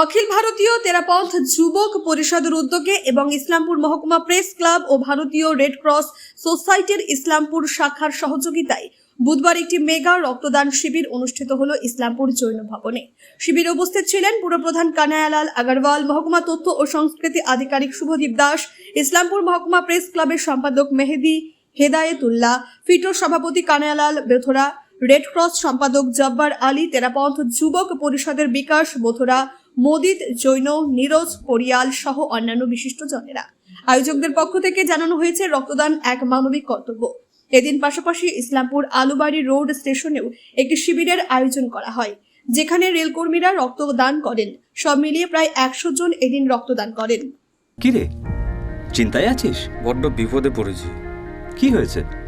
অখিল ভারতীয় তেরাপন্থ যুবক পরিষদের উদ্যোগে এবং ইসলামপুর মহকুমা প্রেস ক্লাব ও ভারতীয় রেড ক্রস সোসাইটির ইসলামপুর শাখার সহযোগিতায় বুধবার একটি মেগা রক্তদান শিবির অনুষ্ঠিত হলো ইসলামপুর জৈন ভবনে। শিবিরে উপস্থিত ছিলেন পুরপ্রধান কানায়ালাল আগরওয়াল, মহকুমা তথ্য ও সংস্কৃতি আধিকারিক শুভদীপ দাস, ইসলামপুর মহকুমা প্রেস ক্লাবের সম্পাদক মেহেদি হেদায়েতুল্লাহ, ফিটোর সভাপতি কানায়ালাল বেথরা রেড ক্রস সম্পাদক জব্বার আলী তেরাপন্থ যুবক পরিষদের বিকাশ বোথরা মোদিত জৈন নীরজ পরিয়াল সহ অন্যান্য বিশিষ্ট জনেরা। আয়োজকদের পক্ষ থেকে জানানো হয়েছে রক্তদান এক মানবিক কর্তব্য। এদিন পাশাপাশি ইসলামপুর আলুবাড়ি রোড স্টেশনেও একটি শিবিরের আয়োজন করা হয় যেখানে রেলকর্মীরা রক্তদান করেন। সব মিলিয়ে প্রায় একশো জন এদিন রক্তদান করেন। কি রে চিন্তায় আছিস? বড্ড বিপদে পড়েছি। কি হয়েছে?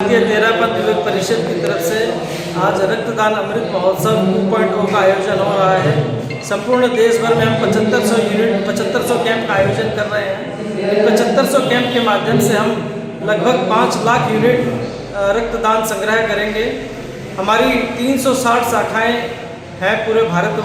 तेरह परिषद की तरफ़ से आज रक्तदान Amrit Mahotsav two point oh का आयोजन हो रहा है। संपूर्ण देश भर में हम पचहत्तर सौ यूनिट पचहत्तर सौ कैंप का आयोजन कर रहे हैं। पचहत्तर सौ कैंप के माध्यम से हम लगभग पाँच लाख यूनिट रक्तदान संग्रह करेंगे। हमारी 360 शाखाएँ हैं पूरे भारत